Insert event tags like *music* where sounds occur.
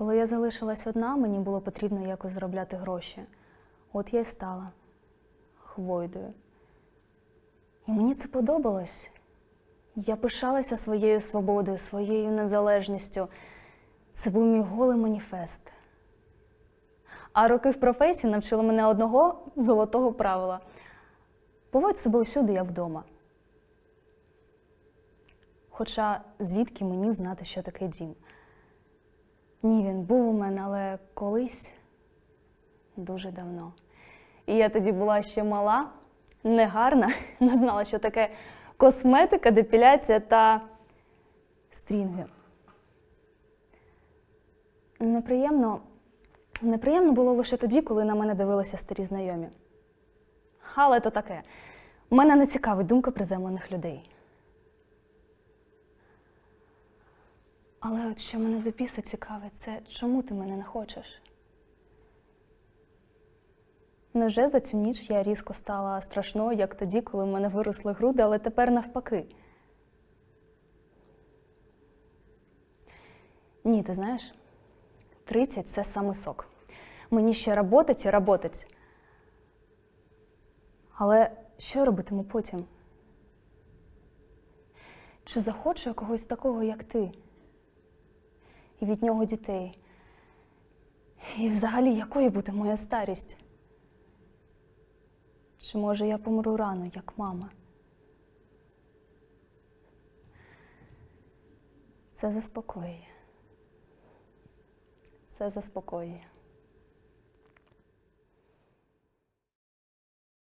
Коли я залишилась одна, мені було потрібно якось заробляти гроші. От я й стала хвойдою. І мені це подобалось. Я пишалася своєю свободою, своєю незалежністю. Це був мій голий маніфест. А роки в професії навчили мене одного золотого правила: поводь себе усюди, як вдома. Хоча звідки мені знати, що таке дім? Ні, він був у мене, але колись дуже давно. І я тоді була ще мала, негарна, *laughs* не знала, що таке косметика, депіляція та стрінги. Неприємно, неприємно було лише тоді, коли на мене дивилися старі знайомі. Але то таке. Мене не цікавить думка приземлених людей. Але от що мене до біса цікавить, це чому ти мене не хочеш? Невже за цю ніч я різко стала страшною, як тоді, коли в мене виросли груди, але тепер навпаки. Ні, ти знаєш, 30 це саме сок. Мені ще работать і работать. Але що робитиму потім? Чи захочу я когось такого, як ти? І від нього дітей? І взагалі, якою буде моя старість? Чи може я помру рано, як мама? Це заспокоює. Це заспокоює.